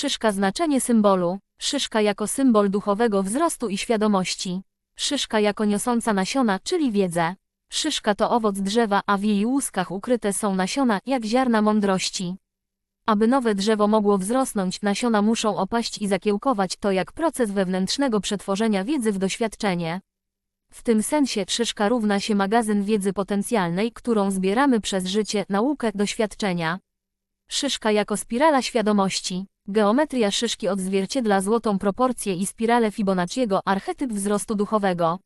Szyszka znaczenie symbolu. Szyszka jako symbol duchowego wzrostu i świadomości. Szyszka jako niosąca nasiona, czyli wiedzę. Szyszka to owoc drzewa, a w jej łuskach ukryte są nasiona, jak ziarna mądrości. Aby nowe drzewo mogło wzrosnąć, nasiona muszą opaść i zakiełkować, to jak proces wewnętrznego przetworzenia wiedzy w doświadczenie. W tym sensie szyszka równa się magazyn wiedzy potencjalnej, którą zbieramy przez życie, naukę, doświadczenia. Szyszka jako spirala świadomości. Geometria szyszki odzwierciedla złotą proporcję i spiralę Fibonacciego, archetyp wzrostu duchowego.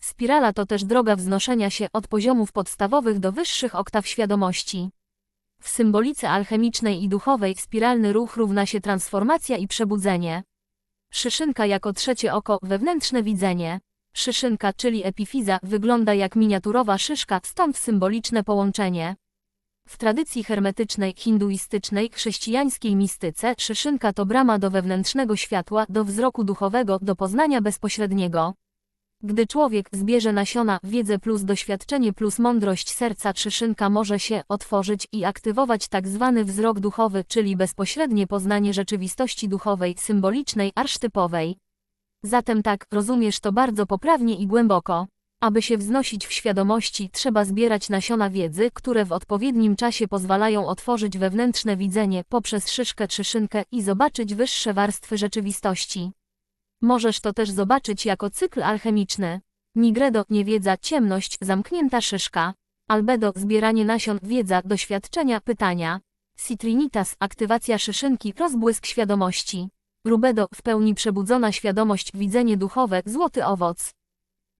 Spirala to też droga wznoszenia się od poziomów podstawowych do wyższych oktaw świadomości. W symbolice alchemicznej i duchowej spiralny ruch równa się transformacja i przebudzenie. Szyszynka jako trzecie oko, wewnętrzne widzenie. Szyszynka, czyli epifiza, wygląda jak miniaturowa szyszka, stąd symboliczne połączenie. W tradycji hermetycznej, hinduistycznej, chrześcijańskiej mistyce, szyszynka to brama do wewnętrznego światła, do wzroku duchowego, do poznania bezpośredniego. Gdy człowiek zbierze nasiona, wiedzę plus doświadczenie plus mądrość serca, szyszynka może się otworzyć i aktywować tak zwany wzrok duchowy, czyli bezpośrednie poznanie rzeczywistości duchowej, symbolicznej, arsztypowej. Zatem tak, rozumiesz to bardzo poprawnie i głęboko. Aby się wznosić w świadomości, trzeba zbierać nasiona wiedzy, które w odpowiednim czasie pozwalają otworzyć wewnętrzne widzenie poprzez szyszkę czy szynkę i zobaczyć wyższe warstwy rzeczywistości. Możesz to też zobaczyć jako cykl alchemiczny. Nigredo, niewiedza, ciemność, zamknięta szyszka. Albedo, zbieranie nasion, wiedza, doświadczenia, pytania. Citrinitas, aktywacja szyszynki, rozbłysk świadomości. Rubedo, w pełni przebudzona świadomość, widzenie duchowe, złoty owoc.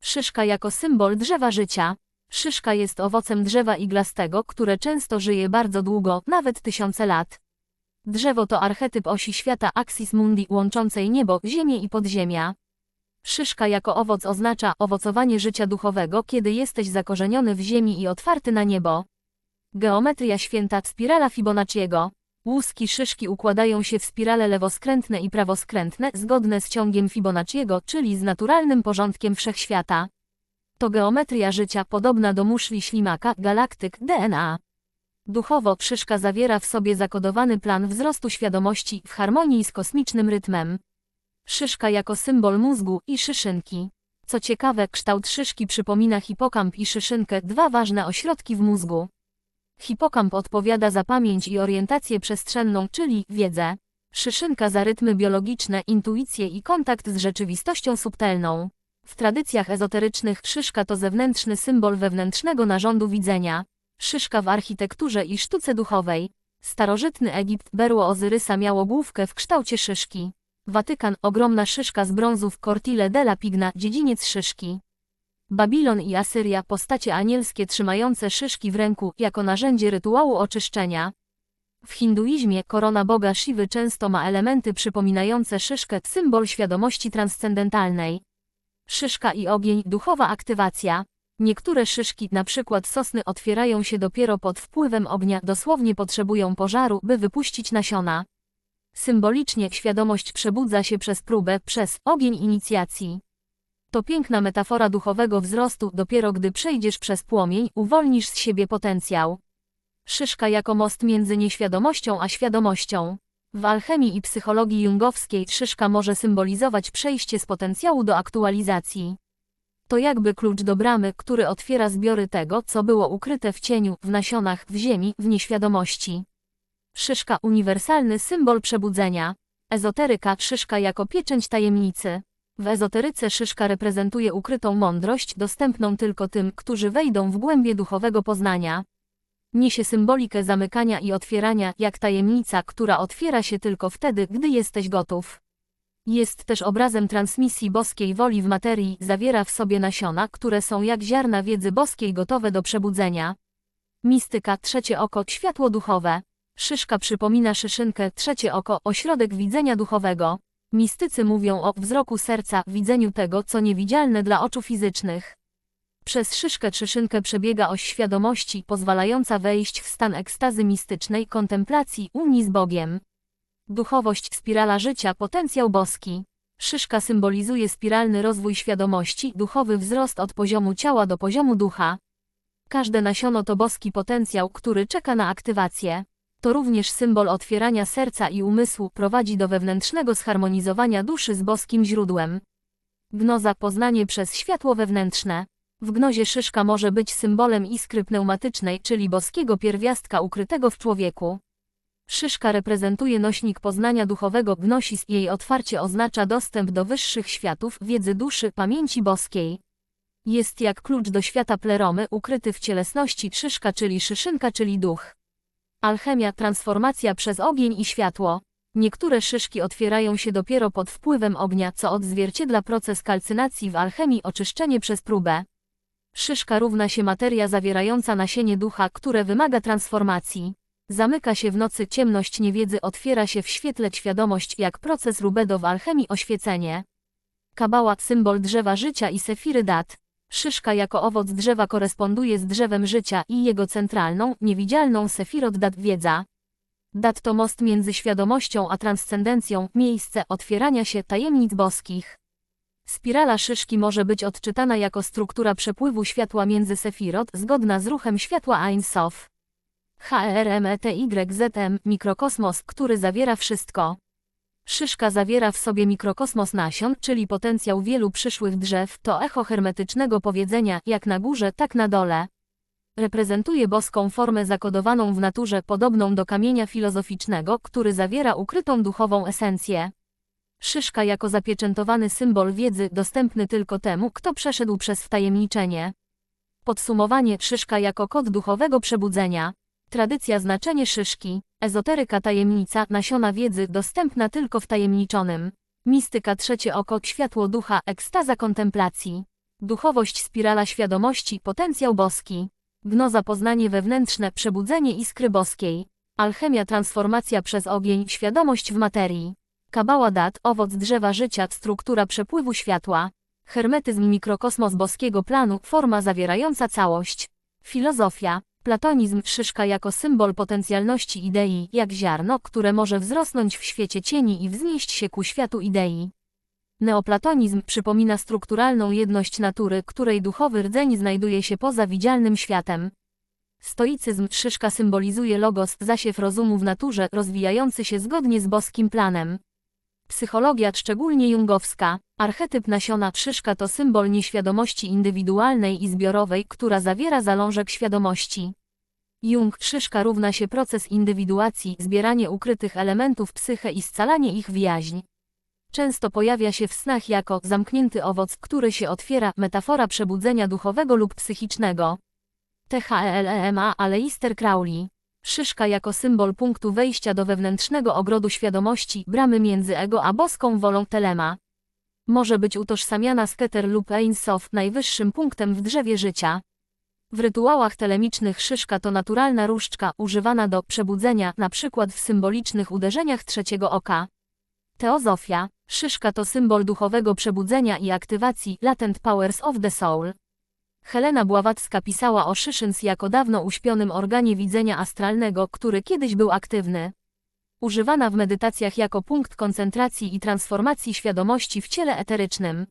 Szyszka jako symbol drzewa życia. Szyszka jest owocem drzewa iglastego, które często żyje bardzo długo, nawet tysiące lat. Drzewo to archetyp osi świata Axis Mundi łączącej niebo, ziemię i podziemia. Szyszka jako owoc oznacza owocowanie życia duchowego, kiedy jesteś zakorzeniony w ziemi i otwarty na niebo. Geometria święta, spirala Fibonacciego. Łuski szyszki układają się w spirale lewoskrętne i prawoskrętne, zgodne z ciągiem Fibonacciego, czyli z naturalnym porządkiem wszechświata. To geometria życia podobna do muszli ślimaka, galaktyk, DNA. Duchowo szyszka zawiera w sobie zakodowany plan wzrostu świadomości w harmonii z kosmicznym rytmem. Szyszka jako symbol mózgu i szyszynki. Co ciekawe, kształt szyszki przypomina hipokamp i szyszynkę, dwa ważne ośrodki w mózgu. Hipokamp odpowiada za pamięć i orientację przestrzenną, czyli wiedzę. Szyszynka za rytmy biologiczne, intuicję i kontakt z rzeczywistością subtelną. W tradycjach ezoterycznych szyszka to zewnętrzny symbol wewnętrznego narządu widzenia. Szyszka w architekturze i sztuce duchowej. Starożytny Egipt berło Ozyrysa miało główkę w kształcie szyszki. Watykan ogromna szyszka z brązu w Cortile della Pigna, dziedziniec szyszki. Babilon i Asyria postacie anielskie trzymające szyszki w ręku jako narzędzie rytuału oczyszczenia. W hinduizmie korona boga Shiwy często ma elementy przypominające szyszkę, symbol świadomości transcendentalnej. Szyszka i ogień, duchowa aktywacja. Niektóre szyszki, przykład sosny, otwierają się dopiero pod wpływem ognia, dosłownie potrzebują pożaru, by wypuścić nasiona. Symbolicznie świadomość przebudza się przez próbę, przez ogień inicjacji. To piękna metafora duchowego wzrostu, dopiero gdy przejdziesz przez płomień, uwolnisz z siebie potencjał. Szyszka jako most między nieświadomością a świadomością. W alchemii i psychologii jungowskiej szyszka może symbolizować przejście z potencjału do aktualizacji. To jakby klucz do bramy, który otwiera zbiory tego, co było ukryte w cieniu, w nasionach, w ziemi, w nieświadomości. Szyszka uniwersalny symbol przebudzenia. Ezoteryka szyszka jako pieczęć tajemnicy. W ezoteryce szyszka reprezentuje ukrytą mądrość, dostępną tylko tym, którzy wejdą w głębie duchowego poznania. Niesie symbolikę zamykania i otwierania, jak tajemnica, która otwiera się tylko wtedy, gdy jesteś gotów. Jest też obrazem transmisji boskiej woli w materii, zawiera w sobie nasiona, które są jak ziarna wiedzy boskiej gotowe do przebudzenia. Mistyka, trzecie oko, światło duchowe. Szyszka przypomina szyszynkę, trzecie oko, ośrodek widzenia duchowego. Mistycy mówią o wzroku serca, widzeniu tego, co niewidzialne dla oczu fizycznych. Przez szyszkę czy szynkę przebiega oś świadomości, pozwalająca wejść w stan ekstazy mistycznej, kontemplacji, unii z Bogiem. Duchowość, spirala życia, potencjał boski. Szyszka symbolizuje spiralny rozwój świadomości, duchowy wzrost od poziomu ciała do poziomu ducha. Każde nasiono to boski potencjał, który czeka na aktywację. To również symbol otwierania serca i umysłu, prowadzi do wewnętrznego zharmonizowania duszy z boskim źródłem. Gnoza poznanie przez światło wewnętrzne. W gnozie szyszka może być symbolem iskry pneumatycznej, czyli boskiego pierwiastka ukrytego w człowieku. Szyszka reprezentuje nośnik poznania duchowego gnosis, jej otwarcie oznacza dostęp do wyższych światów, wiedzy duszy, pamięci boskiej. Jest jak klucz do świata pleromy, ukryty w cielesności szyszka, czyli szyszynka, czyli duch. Alchemia, transformacja przez ogień i światło. Niektóre szyszki otwierają się dopiero pod wpływem ognia, co odzwierciedla proces kalcynacji w alchemii, oczyszczenie przez próbę. Szyszka równa się materia zawierająca nasienie ducha, które wymaga transformacji. Zamyka się w nocy ciemność niewiedzy, otwiera się w świetle świadomość, jak proces rubedo w alchemii oświecenie. Kabała, symbol drzewa życia i sefiry dat. Szyszka jako owoc drzewa koresponduje z drzewem życia i jego centralną, niewidzialną sefirot dat wiedza. Dat to most między świadomością a transcendencją, miejsce otwierania się tajemnic boskich. Spirala szyszki może być odczytana jako struktura przepływu światła między sefirot, zgodna z ruchem światła Ein Sof. HRMETYZM, mikrokosmos, który zawiera wszystko. Szyszka zawiera w sobie mikrokosmos nasion, czyli potencjał wielu przyszłych drzew, to echo hermetycznego powiedzenia, jak na górze, tak na dole. Reprezentuje boską formę zakodowaną w naturze, podobną do kamienia filozoficznego, który zawiera ukrytą duchową esencję. Szyszka jako zapieczętowany symbol wiedzy, dostępny tylko temu, kto przeszedł przez wtajemniczenie. Podsumowanie szyszka jako kod duchowego przebudzenia. Tradycja znaczenie szyszki. Ezoteryka tajemnica, nasiona wiedzy, dostępna tylko w tajemniczonym. Mistyka trzecie oko, światło ducha, ekstaza kontemplacji. Duchowość spirala świadomości, potencjał boski. Gnoza poznanie wewnętrzne, przebudzenie iskry boskiej. Alchemia transformacja przez ogień, świadomość w materii. Kabała dat, owoc drzewa życia, struktura przepływu światła. Hermetyzm mikrokosmos boskiego planu, forma zawierająca całość. Filozofia. Platonizm szyszka jako symbol potencjalności idei, jak ziarno, które może wzrosnąć w świecie cieni i wznieść się ku światu idei. Neoplatonizm przypomina strukturalną jedność natury, której duchowy rdzeń znajduje się poza widzialnym światem. Stoicyzm szyszka symbolizuje logos, zasiew rozumu w naturze, rozwijający się zgodnie z boskim planem. Psychologia, szczególnie jungowska, archetyp nasiona szyszka to symbol nieświadomości indywidualnej i zbiorowej, która zawiera zalążek świadomości. Jung szyszka równa się proces indywiduacji, zbieranie ukrytych elementów psyche i scalanie ich w jaźń. Często pojawia się w snach jako zamknięty owoc, który się otwiera, metafora przebudzenia duchowego lub psychicznego. THLEMA Aleister Crowley Szyszka jako symbol punktu wejścia do wewnętrznego ogrodu świadomości, bramy między ego a boską wolą Telema. Może być utożsamiana z Keter lub Ein najwyższym punktem w drzewie życia. W rytuałach telemicznych szyszka to naturalna różdżka, używana do przebudzenia, np. w symbolicznych uderzeniach trzeciego oka. Teozofia. Szyszka to symbol duchowego przebudzenia i aktywacji, latent powers of the soul. Helena Bławacka pisała o Szyszyns jako dawno uśpionym organie widzenia astralnego, który kiedyś był aktywny. Używana w medytacjach jako punkt koncentracji i transformacji świadomości w ciele eterycznym.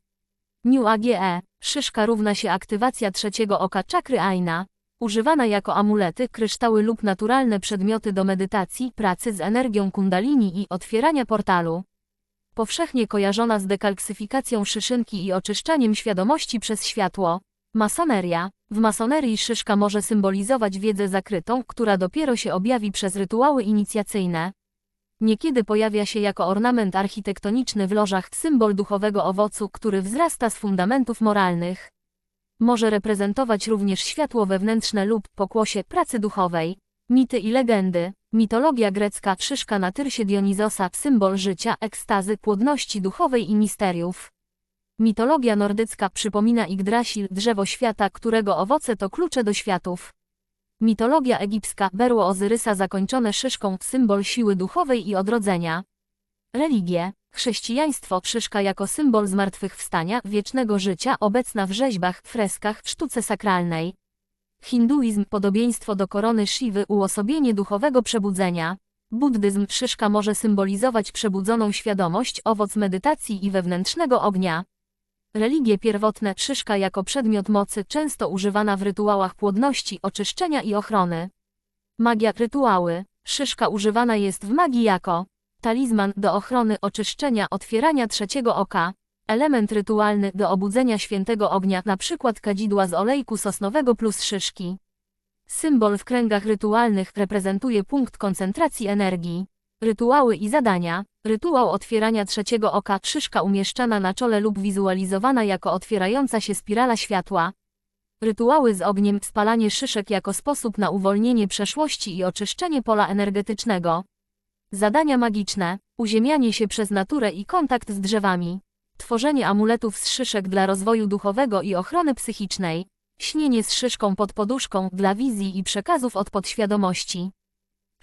New AGE. Szyszka równa się aktywacja trzeciego oka czakry Aina. Używana jako amulety, kryształy lub naturalne przedmioty do medytacji, pracy z energią kundalini i otwierania portalu. Powszechnie kojarzona z dekalksyfikacją szyszynki i oczyszczaniem świadomości przez światło. Masoneria. W masonerii szyszka może symbolizować wiedzę zakrytą, która dopiero się objawi przez rytuały inicjacyjne. Niekiedy pojawia się jako ornament architektoniczny w lożach symbol duchowego owocu, który wzrasta z fundamentów moralnych. Może reprezentować również światło wewnętrzne lub pokłosie pracy duchowej. Mity i legendy. Mitologia grecka szyszka na tyrsie Dionizosa, symbol życia, ekstazy, płodności duchowej i misteriów. Mitologia nordycka przypomina Yggdrasil, drzewo świata, którego owoce to klucze do światów. Mitologia egipska, berło Ozyrysa zakończone szyszką, symbol siły duchowej i odrodzenia. Religie. Chrześcijaństwo, szyszka jako symbol zmartwychwstania, wiecznego życia, obecna w rzeźbach, freskach, w sztuce sakralnej. Hinduizm, podobieństwo do korony Shiwy, uosobienie duchowego przebudzenia. Buddyzm, szyszka może symbolizować przebudzoną świadomość, owoc medytacji i wewnętrznego ognia. Religie pierwotne szyszka jako przedmiot mocy często używana w rytuałach płodności, oczyszczenia i ochrony. Magia rytuały. Szyszka używana jest w magii jako talizman do ochrony oczyszczenia otwierania trzeciego oka, element rytualny do obudzenia świętego ognia, przykład kadzidła z olejku sosnowego plus szyszki. Symbol w kręgach rytualnych reprezentuje punkt koncentracji energii. Rytuały i zadania. Rytuał otwierania trzeciego oka, szyszka umieszczana na czole lub wizualizowana jako otwierająca się spirala światła. Rytuały z ogniem, spalanie szyszek jako sposób na uwolnienie przeszłości i oczyszczenie pola energetycznego. Zadania magiczne, uziemianie się przez naturę i kontakt z drzewami. Tworzenie amuletów z szyszek dla rozwoju duchowego i ochrony psychicznej. Śnienie z szyszką pod poduszką dla wizji i przekazów od podświadomości.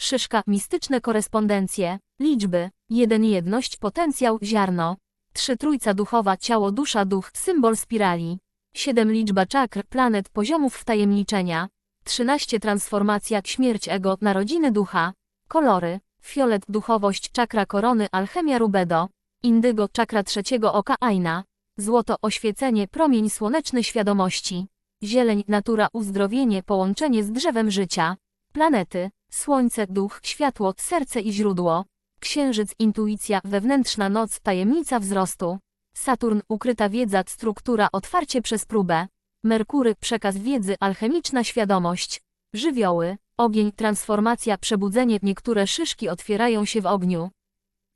Szyszka, mistyczne korespondencje, liczby, jeden jedność, potencjał, ziarno. Trzy trójca duchowa, ciało, dusza, duch, symbol spirali. 7 liczba czakr, planet, poziomów wtajemniczenia. 13 transformacja, śmierć ego, narodziny ducha. Kolory, fiolet, duchowość, czakra korony, alchemia rubedo. Indygo, czakra trzeciego oka, aina. Złoto, oświecenie, promień słoneczny świadomości. Zieleń, natura, uzdrowienie, połączenie z drzewem życia. Planety, słońce, duch, światło, serce i źródło. Księżyc, intuicja, wewnętrzna noc, tajemnica wzrostu. Saturn, ukryta wiedza, struktura, otwarcie przez próbę. Merkury, przekaz wiedzy, alchemiczna świadomość. Żywioły, ogień, transformacja, przebudzenie, niektóre szyszki otwierają się w ogniu.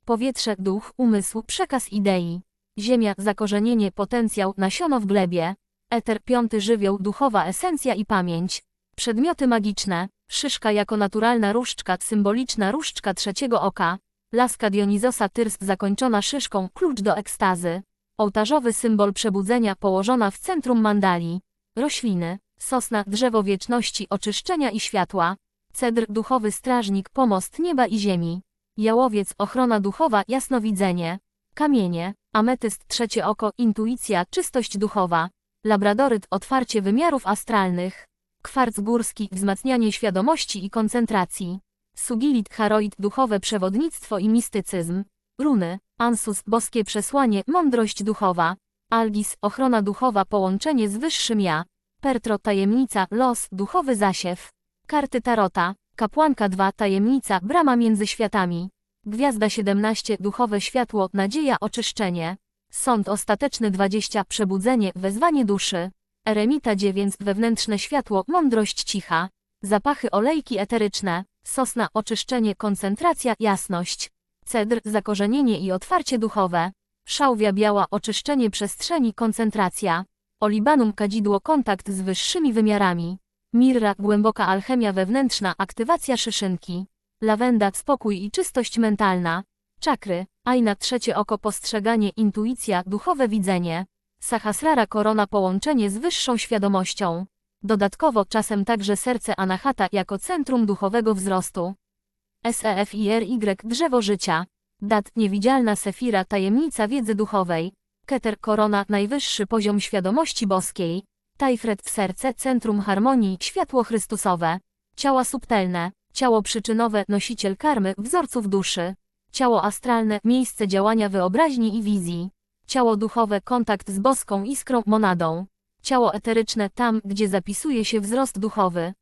Powietrze, duch, umysł, przekaz idei. Ziemia, zakorzenienie, potencjał, nasiono w glebie. Eter, piąty żywioł, duchowa esencja i pamięć. Przedmioty magiczne, szyszka jako naturalna różdżka, symboliczna różdżka trzeciego oka. Laska Dionizosa Tyrs zakończona szyszką, klucz do ekstazy. Ołtarzowy symbol przebudzenia położona w centrum mandali. Rośliny, sosna, drzewo wieczności, oczyszczenia i światła. Cedr, duchowy strażnik, pomost nieba i ziemi. Jałowiec, ochrona duchowa, jasnowidzenie. Kamienie, ametyst, trzecie oko, intuicja, czystość duchowa. Labradoryt, otwarcie wymiarów astralnych. Kwarc górski, wzmacnianie świadomości i koncentracji. Sugilit, charoid, duchowe przewodnictwo i mistycyzm. Runy, ansus, boskie przesłanie, mądrość duchowa. Algis, ochrona duchowa, połączenie z wyższym ja. Pertro, tajemnica, los, duchowy zasiew. Karty Tarota, kapłanka 2, tajemnica, brama między światami. Gwiazda 17, duchowe światło, nadzieja, oczyszczenie. Sąd ostateczny 20, przebudzenie, wezwanie duszy. Eremita 9, wewnętrzne światło, mądrość cicha. Zapachy olejki eteryczne, sosna, oczyszczenie, koncentracja, jasność. Cedr, zakorzenienie i otwarcie duchowe. Szałwia biała, oczyszczenie przestrzeni, koncentracja. Olibanum kadzidło, kontakt z wyższymi wymiarami. Mirra, głęboka alchemia wewnętrzna, aktywacja szyszynki. Lawenda, spokój i czystość mentalna. Czakry, Aina, trzecie oko, postrzeganie, intuicja, duchowe widzenie. Sahasrara, korona, połączenie z wyższą świadomością. Dodatkowo czasem także serce Anahata jako centrum duchowego wzrostu. SEFIRY, drzewo życia. Dat, niewidzialna sefira, tajemnica wiedzy duchowej. Keter, korona, najwyższy poziom świadomości boskiej. Tajfret, serce, centrum harmonii, światło Chrystusowe. Ciała subtelne, ciało przyczynowe, nosiciel karmy, wzorców duszy. Ciało astralne, miejsce działania wyobraźni i wizji. Ciało duchowe, kontakt z boską iskrą, monadą. Ciało eteryczne, tam, gdzie zapisuje się wzrost duchowy.